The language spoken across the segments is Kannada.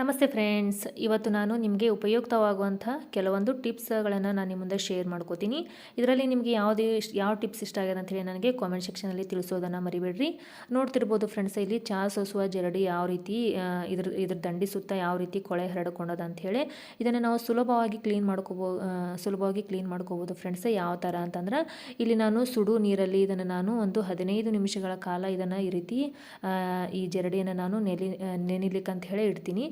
ನಮಸ್ತೆ ಫ್ರೆಂಡ್ಸ್, ಇವತ್ತು ನಾನು ನಿಮಗೆ ಉಪಯುಕ್ತವಾಗುವಂಥ ಕೆಲವೊಂದು ಟಿಪ್ಸ್ಗಳನ್ನು ನಾನು ನಿಮ್ಮ ಮುಂದೆ ಶೇರ್ ಮಾಡ್ಕೋತೀನಿ. ಇದರಲ್ಲಿ ನಿಮಗೆ ಯಾವುದೇ ಯಾವ ಟಿಪ್ಸ್ ಇಷ್ಟ ಆಗಿದೆ ಅಂತೇಳಿ ನನಗೆ ಕಾಮೆಂಟ್ ಸೆಕ್ಷನಲ್ಲಿ ತಿಳಿಸೋದನ್ನು ಮರಿಬೇಡ್ರಿ. ನೋಡ್ತಿರ್ಬೋದು ಫ್ರೆಂಡ್ಸ್, ಇಲ್ಲಿ ಚಹಾ ಸೋಸುವ ಜರಡಿ ಯಾವ ರೀತಿ ಇದ್ರ ಇದ್ರ ದಂಡಿ ಸುತ್ತ ಯಾವ ರೀತಿ ಕೊಳೆ ಹರಡ್ಕೊಂಡದ ಅಂಥೇಳಿ ಇದನ್ನು ನಾವು ಸುಲಭವಾಗಿ ಕ್ಲೀನ್ ಮಾಡ್ಕೋಬೋ ಸುಲಭವಾಗಿ ಕ್ಲೀನ್ ಮಾಡ್ಕೋಬೋದು ಫ್ರೆಂಡ್ಸ್, ಯಾವ ಥರ ಅಂತಂದ್ರೆ, ಇಲ್ಲಿ ನಾನು ಸುಡು ನೀರಲ್ಲಿ ಇದನ್ನು ನಾನು ಒಂದು ಹದಿನೈದು ನಿಮಿಷಗಳ ಕಾಲ ಇದನ್ನು ಈ ರೀತಿ ಈ ಜರಡಿಯನ್ನು ನಾನು ನೆಲಿ ನೆನಿಲಿಕ್ಕೆ ಅಂತ ಹೇಳಿ ಇಡ್ತೀನಿ.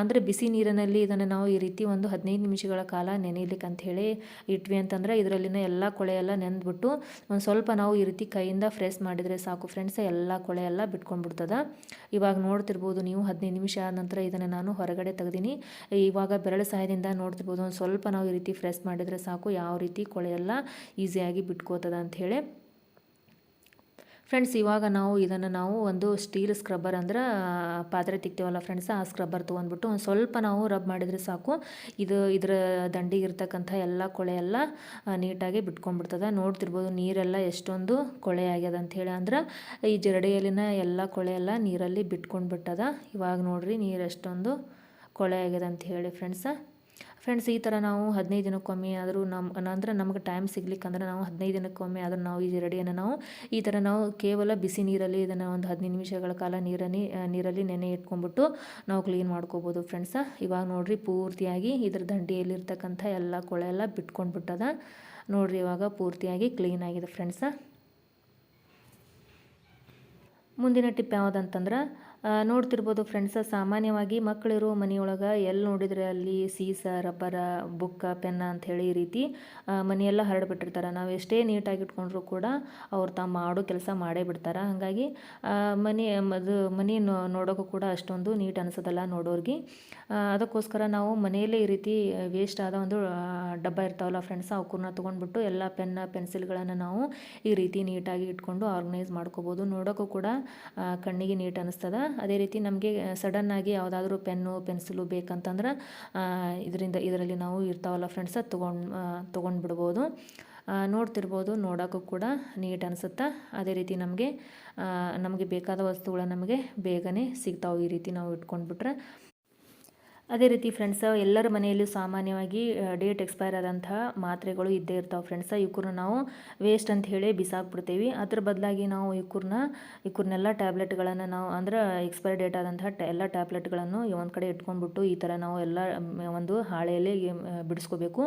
ಅಂದರೆ ಬಿಸಿ ನೀರಿನಲ್ಲಿ ಇದನ್ನು ನಾವು ಈ ರೀತಿ ಒಂದು ಹದಿನೈದು ನಿಮಿಷಗಳ ಕಾಲ ನೆನೆಯಲಿಕ್ಕೆ ಅಂತ ಹೇಳಿ ಇಟ್ವಿ ಅಂತಂದ್ರೆ ಇದರಲ್ಲಿನ ಎಲ್ಲ ಕೊಳೆ ಎಲ್ಲ ಬಿಟ್ಟು ಒಂದು ಸ್ವಲ್ಪ ನಾವು ಈ ರೀತಿ ಕೈಯಿಂದ ಫ್ರೆಶ್ ಮಾಡಿದರೆ ಸಾಕು ಫ್ರೆಂಡ್ಸ್, ಎಲ್ಲ ಕೊಳೆ ಎಲ್ಲ ಬಿಟ್ಕೊಂಡ್ಬಿಡ್ತದ. ಇವಾಗ ನೋಡ್ತಿರ್ಬೋದು ನೀವು ಹದಿನೈದು ನಿಮಿಷ ಆದ ನಂತರ ಇದನ್ನು ನಾನು ಹೊರಗಡೆ ತೆಗ್ದೀನಿ. ಇವಾಗ ಬೆರಳು ಸಹಾಯದಿಂದ ನೋಡ್ತಿರ್ಬೋದು, ಒಂದು ಸ್ವಲ್ಪ ನಾವು ಈ ರೀತಿ ಫ್ರೆಶ್ ಮಾಡಿದರೆ ಸಾಕು, ಯಾವ ರೀತಿ ಕೊಳೆ ಎಲ್ಲ ಈಸಿಯಾಗಿ ಬಿಟ್ಕೋತದ ಅಂಥೇಳಿ. ಫ್ರೆಂಡ್ಸ್ ಇವಾಗ ನಾವು ಇದನ್ನು ನಾವು ಒಂದು ಸ್ಟೀಲ್ ಸ್ಕ್ರಬ್ಬರ್ ಅಂದ್ರೆ ಪಾತ್ರೆ ತಿಕ್ತೀವಲ್ಲ ಫ್ರೆಂಡ್ಸ್ ಆ ಸ್ಕ್ರಬ್ಬರ್ ತೊಗೊಂಡ್ಬಿಟ್ಟು ಒಂದು ಸ್ವಲ್ಪ ನಾವು ರಬ್ ಮಾಡಿದರೆ ಸಾಕು. ಇದು ಇದರ ದಂಡಿಗೆ ಇರ್ತಕ್ಕಂಥ ಎಲ್ಲ ಕೊಳೆ ಎಲ್ಲ ನೀಟಾಗಿ ಬಿಟ್ಕೊಂಡ್ಬಿಡ್ತದೆ. ನೋಡ್ತಿರ್ಬೋದು ನೀರೆಲ್ಲ ಎಷ್ಟೊಂದು ಕೊಳೆ ಆಗ್ಯದ ಅಂಥೇಳಿ ಅಂದ್ರೆ, ಈ ಜರಡಿಯಲ್ಲಿನ ಎಲ್ಲ ಕೊಳೆ ಎಲ್ಲ ನೀರಲ್ಲಿ ಬಿಟ್ಕೊಂಡು ಬಿಟ್ಟದ ಇವಾಗ ನೋಡ್ರಿ ನೀರು ಎಷ್ಟೊಂದು ಕೊಳೆ ಆಗ್ಯದ ಅಂತ ಹೇಳಿ ಫ್ರೆಂಡ್ಸ ಫ್ರೆಂಡ್ಸ್ ಈ ಥರ ನಾವು ಹದಿನೈದು ದಿನಕ್ಕೊಮ್ಮೆ ಆದರೂ ನಮ್ಮ ಅಂದ್ರೆ ನಮಗೆ ಟೈಮ್ ಸಿಗ್ಲಿಕ್ಕಂದ್ರೆ ನಾವು ಹದಿನೈದು ದಿನಕ್ಕೊಮ್ಮೆ ಆದರೂ ನಾವು ಈ ರೆಡಿಯನ್ನು ನಾವು ಈ ಥರ ನಾವು ಕೇವಲ ಬಿಸಿ ನೀರಲ್ಲಿ ಇದನ್ನು ಒಂದು ಹದಿನೈದು ನಿಮಿಷಗಳ ಕಾಲ ನೀರನ್ನು ನೀರಲ್ಲಿ ನೆನೆ ಇಟ್ಕೊಂಡ್ಬಿಟ್ಟು ನಾವು ಕ್ಲೀನ್ ಮಾಡ್ಕೋಬೋದು ಫ್ರೆಂಡ್ಸ ಇವಾಗ ನೋಡಿರಿ ಪೂರ್ತಿಯಾಗಿ ಇದ್ರ ದಂಡಿಯಲ್ಲಿರ್ತಕ್ಕಂಥ ಎಲ್ಲ ಕೊಳೆ ಎಲ್ಲ ಬಿಟ್ಕೊಂಡ್ಬಿಟ್ಟದ. ನೋಡಿರಿ ಇವಾಗ ಪೂರ್ತಿಯಾಗಿ ಕ್ಲೀನ್ ಆಗಿದೆ ಫ್ರೆಂಡ್ಸ ಮುಂದಿನ ಟಿಪ್ ಯಾವುದಂತಂದ್ರೆ ನೋಡ್ತಿರ್ಬೋದು ಫ್ರೆಂಡ್ಸ ಸಾಮಾನ್ಯವಾಗಿ ಮಕ್ಕಳಿರೋ ಮನೆಯೊಳಗೆ ಎಲ್ಲಿ ನೋಡಿದರೆ ಅಲ್ಲಿ ಸೀಸ, ರಬ್ಬರ, ಬುಕ್ಕ, ಪೆನ್ನ ಅಂಥೇಳಿ ಈ ರೀತಿ ಮನೆಯೆಲ್ಲ ಹರಡಿಬಿಟ್ಟಿರ್ತಾರೆ ನಾವು ಎಷ್ಟೇ ನೀಟಾಗಿ ಇಟ್ಕೊಂಡ್ರೂ ಕೂಡ ಅವ್ರು ತಾವು ಮಾಡೋ ಕೆಲಸ ಮಾಡೇ ಬಿಡ್ತಾರೆ. ಹಾಗಾಗಿ ಮನೆ, ಅದು ಮನೆ ನೋಡೋಕ್ಕೂ ಕೂಡ ಅಷ್ಟೊಂದು ನೀಟ್ ಅನಿಸೋದಲ್ಲ ನೋಡೋರಿಗೆ. ಅದಕ್ಕೋಸ್ಕರ ನಾವು ಮನೆಯಲ್ಲೇ ಈ ರೀತಿ ವೇಸ್ಟ್ ಆದ ಒಂದು ಡಬ್ಬ ಇರ್ತಾವಲ್ಲ ಫ್ರೆಂಡ್ಸ್ ಅವಕ್ಕನ್ನ ತೊಗೊಂಡ್ಬಿಟ್ಟು ಎಲ್ಲ ಪೆನ್ನ, ಪೆನ್ಸಿಲ್ಗಳನ್ನು ನಾವು ಈ ರೀತಿ ನೀಟಾಗಿ ಇಟ್ಕೊಂಡು ಆರ್ಗನೈಸ್ ಮಾಡ್ಕೋಬೋದು. ನೋಡೋಕ್ಕೂ ಕೂಡ ಕಣ್ಣಿಗೆ ನೀಟ್ ಅನ್ನಿಸ್ತದ ಅದೇ ರೀತಿ ನಮಗೆ ಸಡನ್ನಾಗಿ ಯಾವುದಾದ್ರೂ ಪೆನ್ನು ಪೆನ್ಸಿಲು ಬೇಕಂತಂದ್ರೆ ಇದರಿಂದ ಇದರಲ್ಲಿ ನಾವು ಇರ್ತಾವಲ್ಲ ಫ್ರೆಂಡ್ಸ್ ತೊಗೊಂಡು ತೊಗೊಂಡು ಬಿಡ್ಬೋದು ಆ, ನೋಡ್ತಿರ್ಬೋದು ನೋಡೋಕ್ಕೂ ಕೂಡ ನೀಟ್ ಅನಿಸುತ್ತೆ. ಅದೇ ರೀತಿ ನಮಗೆ ನಮಗೆ ಬೇಕಾದ ವಸ್ತುಗಳು ನಮಗೆ ಬೇಗನೆ ಸಿಗ್ತಾವೆ ಈ ರೀತಿ ನಾವು ಇಟ್ಕೊಂಡ್ಬಿಟ್ರೆ. ಅದೇ ರೀತಿ ಫ್ರೆಂಡ್ಸ್ ಎಲ್ಲರ ಮನೆಯಲ್ಲೂ ಸಾಮಾನ್ಯವಾಗಿ ಡೇಟ್ ಎಕ್ಸ್ಪೈರ್ ಆದಂತಹ ಮಾತ್ರೆಗಳು ಇದ್ದೇ ಇರ್ತಾವೆ ಫ್ರೆಂಡ್ಸ್ ಇವ್ರನ್ನ ನಾವು ವೇಸ್ಟ್ ಅಂತ ಹೇಳಿ ಬಿಸಾಕ್ಬಿಡ್ತೀವಿ. ಅದ್ರ ಬದಲಾಗಿ ನಾವು ಇವ್ರನ್ನ ಇವ್ರನ್ನೆಲ್ಲ ಟ್ಯಾಬ್ಲೆಟ್ಗಳನ್ನು ನಾವು ಅಂದ್ರೆ ಎಕ್ಸ್ಪೈರ್ ಡೇಟ್ ಆದಂತಹ ಎಲ್ಲ ಟ್ಯಾಬ್ಲೆಟ್ಗಳನ್ನು ಒಂದು ಕಡೆ ಇಟ್ಕೊಂಡ್ಬಿಟ್ಟು ಈ ಥರ ನಾವು ಎಲ್ಲ ಒಂದು ಹಾಳೆಯಲ್ಲಿ ಬಿಡಿಸ್ಕೋಬೇಕು.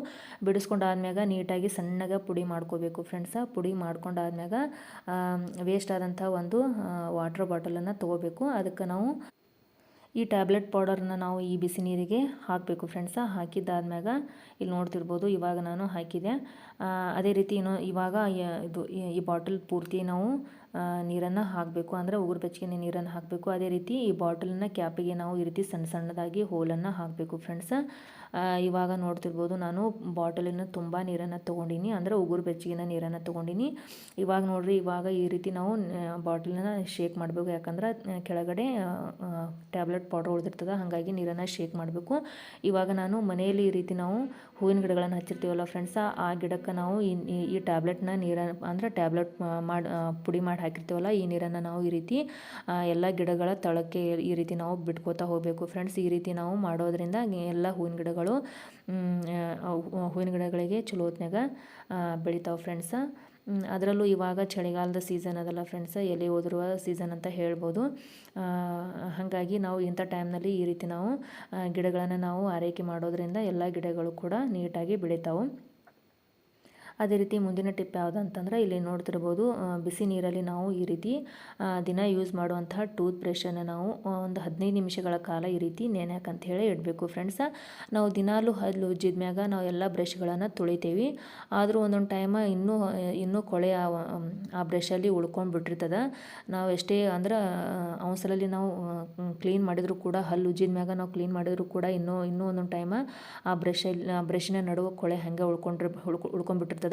ಬಿಡಿಸ್ಕೊಂಡಾದ್ಮ್ಯಾಗ ನೀಟಾಗಿ ಸಣ್ಣಗೆ ಪುಡಿ ಮಾಡ್ಕೋಬೇಕು ಫ್ರೆಂಡ್ಸ ಪುಡಿ ಮಾಡ್ಕೊಂಡಾದ್ಮ್ಯಾಗ ವೇಸ್ಟ್ ಆದಂಥ ಒಂದು ವಾಟ್ರ್ ಬಾಟಲನ್ನು ತೊಗೋಬೇಕು. ಅದಕ್ಕೆ ನಾವು ಈ ಟ್ಯಾಬ್ಲೆಟ್ ಪೌಡರ್ನ ನಾವು ಈ ಬಿಸಿ ನೀರಿಗೆ ಹಾಕಬೇಕು ಫ್ರೆಂಡ್ಸ ಹಾಕಿದ್ದಾದ್ಮ್ಯಾಗ ಇಲ್ಲಿ ನೋಡ್ತಿರ್ಬೋದು ಇವಾಗ ನಾನು ಹಾಕಿದೆ ಅದೇ ರೀತಿ ಇನ್ನು ಇವಾಗ ಇದು ಈ- ಬಾಟಲ್ ಪೂರ್ತಿ ನಾವು ನೀರನ್ನು ಹಾಕಬೇಕು. ಅಂದರೆ ಉಗುರು ಬೆಚ್ಚಗೆ ನೀರನ್ನು ಹಾಕಬೇಕು. ಅದೇ ರೀತಿ ಈ ಬಾಟಲ್ನ ಕ್ಯಾಪಿಗೆ ನಾವು ಈ ರೀತಿ ಸಣ್ಣ ಸಣ್ಣದಾಗಿ ಹೋಲನ್ನು ಹಾಕಬೇಕು ಫ್ರೆಂಡ್ಸ್. ಇವಾಗ ನೋಡ್ತಿರ್ಬೋದು ನಾನು ಬಾಟಲಿನ ತುಂಬ ನೀರನ್ನು ತೊಗೊಂಡಿನಿ. ಅಂದರೆ ಉಗುರು ಬೆಚ್ಚಗಿನ ನೀರನ್ನು ತೊಗೊಂಡಿನಿ. ಇವಾಗ ನೋಡಿರಿ, ಇವಾಗ ಈ ರೀತಿ ನಾವು ಬಾಟಲನ್ನು ಶೇಕ್ ಮಾಡಬೇಕು. ಯಾಕಂದ್ರೆ ಕೆಳಗಡೆ ಟ್ಯಾಬ್ಲೆಟ್ ಪೌಡರ್ ಉಳಿದಿರ್ತದೆ, ಹಾಗಾಗಿ ನೀರನ್ನು ಶೇಕ್ ಮಾಡಬೇಕು. ಇವಾಗ ನಾನು ಮನೆಯಲ್ಲಿ ಈ ರೀತಿ ನಾವು ಹೂವಿನ ಗಿಡಗಳನ್ನು ಹಚ್ಚಿರ್ತೀವಲ್ಲ ಫ್ರೆಂಡ್ಸ, ಆ ಗಿಡಕ್ಕೆ ನಾವು ಈ ಟ್ಯಾಬ್ಲೆಟ್ನ ನೀರನ್ನು, ಅಂದರೆ ಟ್ಯಾಬ್ಲೆಟ್ ಮಾಡಿ ಪುಡಿ ಮಾಡಿ ಹಾಕಿರ್ತೀವಲ್ಲ ಈ ನೀರನ್ನು ನಾವು ಈ ರೀತಿ ಎಲ್ಲ ಗಿಡಗಳ ತಳಕ್ಕೆ ಈ ರೀತಿ ನಾವು ಬಿಟ್ಕೋತಾ ಹೋಗಬೇಕು. ಫ್ರೆಂಡ್ಸ್ ಈ ರೀತಿ ನಾವು ಮಾಡೋದ್ರಿಂದ ಎಲ್ಲ ಹೂವಿನ ಗಿಡಗಳು ಹೂವಿನ ಗಿಡಗಳಿಗೆ ಚಲೋ ಹೊತ್ನಾಗ ಬೆಳಿತಾವೆ ಫ್ರೆಂಡ್ಸ ಅದರಲ್ಲೂ ಇವಾಗ ಚಳಿಗಾಲದ ಸೀಸನ್ ಅದಲ್ಲ ಫ್ರೆಂಡ್ಸ್ ಎಲೆ ಓದಿರುವ ಸೀಸನ್ ಅಂತ ಹೇಳ್ಬೋದು. ಹಾಗಾಗಿ ನಾವು ಇಂಥ ಟೈಮ್ನಲ್ಲಿ ಈ ರೀತಿ ನಾವು ಗಿಡಗಳನ್ನು ನಾವು ಆರೈಕೆ ಮಾಡೋದ್ರಿಂದ ಎಲ್ಲ ಗಿಡಗಳು ಕೂಡ ನೀಟಾಗಿ ಬೆಳಿತಾವೆ. ಅದೇ ರೀತಿ ಮುಂದಿನ ಟಿಪ್ ಯಾವುದಂತಂದ್ರೆ ಇಲ್ಲಿ ನೋಡ್ತಿರ್ಬೋದು ಬಿಸಿ ನೀರಲ್ಲಿ ನಾವು ಈ ರೀತಿ ದಿನ ಯೂಸ್ ಮಾಡುವಂತಹ ಟೂತ್ ಬ್ರಷನ್ನು ನಾವು ಒಂದು ಹದಿನೈದು ನಿಮಿಷಗಳ ಕಾಲ ಈ ರೀತಿ ನೆನೆಯಕ್ಕೆ ಅಂತ ಹೇಳಿ ಇಡಬೇಕು ಫ್ರೆಂಡ್ಸ. ನಾವು ದಿನಾಲೂ ಹಲ್ಲು ಉಜ್ಜಿದ ಮ್ಯಾಗ ನಾವು ಎಲ್ಲ ಬ್ರಷ್ಗಳನ್ನು ತೊಳಿತೇವೆ. ಆದರೂ ಒಂದೊಂದು ಟೈಮ ಇನ್ನೂ ಇನ್ನೂ ಕೊಳೆ ಆ ಬ್ರಷಲ್ಲಿ ಉಳ್ಕೊಂಡು ಬಿಟ್ಟಿರ್ತದೆ. ನಾವು ಎಷ್ಟೇ ಅಂದ್ರೆ ಅವಸರಲ್ಲಿ ನಾವು ಕ್ಲೀನ್ ಮಾಡಿದರೂ ಕೂಡ, ಹಲ್ಲು ಉಜ್ಜಿದ ಮ್ಯಾಗ ನಾವು ಕ್ಲೀನ್ ಮಾಡಿದರೂ ಕೂಡ ಇನ್ನೂ ಇನ್ನೂ ಒಂದೊಂದು ಟೈಮ ಆ ಬ್ರಷಲ್ಲಿ ಬ್ರಷಿನ ನಡುವೆ ಕೊಳೆ ಹಾಗೆ ಉಳ್ಕೊಂಡ್ರೆ, ಉಳ್ಕೊ, ಉಳ್ಕೊಂಡ್ಬಿಟ್ಟಿರ್ತದೆ.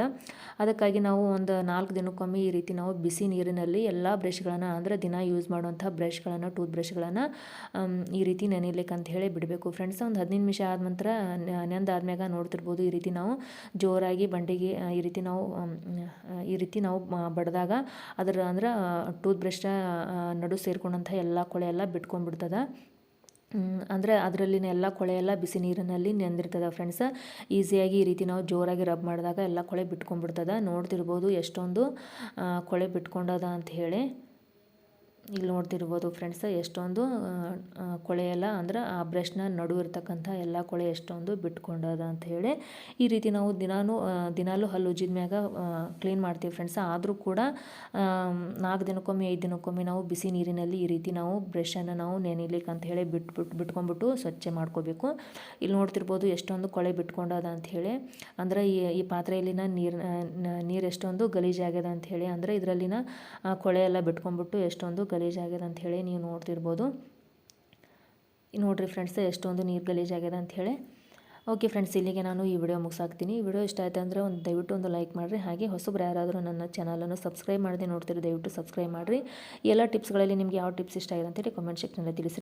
ಅದಕ್ಕಾಗಿ ನಾವು ಒಂದು ನಾಲ್ಕು ದಿನಕ್ಕೊಮ್ಮೆ ಈ ರೀತಿ ನಾವು ಬಿಸಿ ನೀರಿನಲ್ಲಿ ಎಲ್ಲ ಬ್ರಷ್ಗಳನ್ನು ಅಂದರೆ ದಿನ ಯೂಸ್ ಮಾಡುವಂಥ ಬ್ರಷ್ಗಳನ್ನು ಟೂತ್ ಬ್ರಷ್ಗಳನ್ನು ಈ ರೀತಿ ನೆನೆಯಲಿಕ್ಕೆ ಅಂತ ಹೇಳಿ ಬಿಡಬೇಕು. ಫ್ರೆಂಡ್ಸ್ ಒಂದು ಹದಿನೈದು ನಿಮಿಷ ಆದ ನಂತರ ನೆಂದಾದ್ಮ್ಯಾಗ ನೋಡ್ತಿರ್ಬೋದು ಈ ರೀತಿ ನಾವು ಜೋರಾಗಿ ಬಂಡಿಗೆ ಈ ರೀತಿ ನಾವು ಈ ರೀತಿ ನಾವು ಬಡ್ದಾಗ ಅದರ ಅಂದ್ರೆ ಟೂತ್ ಬ್ರಷ್ ನಡು ಸೇರ್ಕೊಂಡಂಥ ಎಲ್ಲ ಕೊಳೆ ಎಲ್ಲ ಬಿಟ್ಕೊಂಡ್ಬಿಡ್ತದ. ಅಂದರೆ ಅದರಲ್ಲಿನ ಎಲ್ಲ ಕೊಳೆ ಎಲ್ಲ ಬಿಸಿ ನೀರಿನಲ್ಲಿ ನೆಂದಿರ್ತದೆ ಫ್ರೆಂಡ್ಸ್ ಈಸಿಯಾಗಿ ಈ ರೀತಿ ನಾವು ಜೋರಾಗಿ ರಬ್ ಮಾಡಿದಾಗ ಎಲ್ಲ ಕೊಳೆ ಬಿಟ್ಕೊಂಡ್ಬಿಡ್ತದೆ. ನೋಡ್ತಿರ್ಬೋದು ಎಷ್ಟೊಂದು ಕೊಳೆ ಬಿಟ್ಕೊಂಡದ ಅಂತ ಹೇಳಿ. ಇಲ್ಲಿ ನೋಡ್ತಿರ್ಬೋದು ಫ್ರೆಂಡ್ಸ್ ಎಷ್ಟೊಂದು ಕೊಳೆ ಎಲ್ಲ ಅಂದ್ರೆ ಆ ಬ್ರಷ್ನ ನಡು ಇರ್ತಕ್ಕಂಥ ಎಲ್ಲ ಕೊಳೆ ಎಷ್ಟೊಂದು ಬಿಟ್ಕೊಂಡದ ಅಂತ ಹೇಳಿ ಈ ರೀತಿ ನಾವು ದಿನಾನು ದಿನಾಲೂ ಹಲ್ಲು ಉಜ್ಜಿದ ಮ್ಯಾಗ ಕ್ಲೀನ್ ಮಾಡ್ತೀವಿ ಫ್ರೆಂಡ್ಸ್ ಆದರೂ ಕೂಡ ನಾಲ್ಕು ದಿನಕ್ಕೊಮ್ಮೆ, ಐದು ದಿನಕ್ಕೊಮ್ಮೆ ನಾವು ಬಿಸಿ ನೀರಿನಲ್ಲಿ ಈ ರೀತಿ ನಾವು ಬ್ರಷನ್ನು ನಾವು ನೆನಿಲಿಕ್ಕೆ ಅಂತ ಹೇಳಿ ಬಿಟ್ಬಿಟ್ಟು ಬಿಟ್ಕೊಂಡ್ಬಿಟ್ಟು ಸ್ವಚ್ಛ ಮಾಡ್ಕೋಬೇಕು. ಇಲ್ಲಿ ನೋಡ್ತಿರ್ಬೋದು ಎಷ್ಟೊಂದು ಕೊಳೆ ಬಿಟ್ಕೊಂಡದ ಅಂತ ಹೇಳಿ. ಅಂದ್ರೆ ಈ ಈ ಪಾತ್ರೆಯಲ್ಲಿನ ನೀರು ನೀರು ಎಷ್ಟೊಂದು ಗಲೀಜಾಗ್ಯದ ಅಂತ ಹೇಳಿ. ಅಂದರೆ ಇದರಲ್ಲಿನ ಕೊಳೆ ಎಲ್ಲ ಬಿಟ್ಕೊಂಡ್ಬಿಟ್ಟು ಎಷ್ಟೊಂದು ಗಲೀಜಾಗ್ಯದ ಅಂತ ಹೇಳಿ ನೀವು ನೋಡ್ತಿರ್ಬೋದು. ನೋಡ್ರಿ ಫ್ರೆಂಡ್ಸ್ ಎಷ್ಟೊಂದು ನೀರು ಅಂತ ಹೇಳಿ. ಓಕೆ ಫ್ರೆಂಡ್ಸ್ ಇಲ್ಲಿಗೆ ನಾನು ಈ ವಿಡಿಯೋ ಮುಗಿಸಾಕ್ತೀನಿ. ಈ ವಿಡಿಯೋ ಇಷ್ಟ ಆಯ್ತು ಅಂದರೆ ಒಂದು ದಯವಿಟ್ಟು ಒಂದು ಲೈಕ್ ಮಾಡಿರಿ. ಹಾಗೆ ಹೊಸಬ್ರು ಯಾರಾದರೂ ನನ್ನ ಚಾನಲನ್ನು ಸಬ್ಸ್ಕ್ರೈಬ್ ಮಾಡದೆ ನೋಡ್ತೀರಿ ದಯವಿಟ್ಟು ಸಬ್ಸ್ಕ್ರೈಬ್ ಮಾಡಿರಿ. ಎಲ್ಲ ಟಿಪ್ಸ್ಗಳಲ್ಲಿ ನಿಮಗೆ ಯಾವ ಟಿಪ್ಸ್ ಇಷ್ಟ ಆಗಿದೆ ಅಂತೇಳಿ ಕಮೆಂಟ್ ಸೆಕ್ಷನಲ್ಲಿ ತಿಳಿಸಿ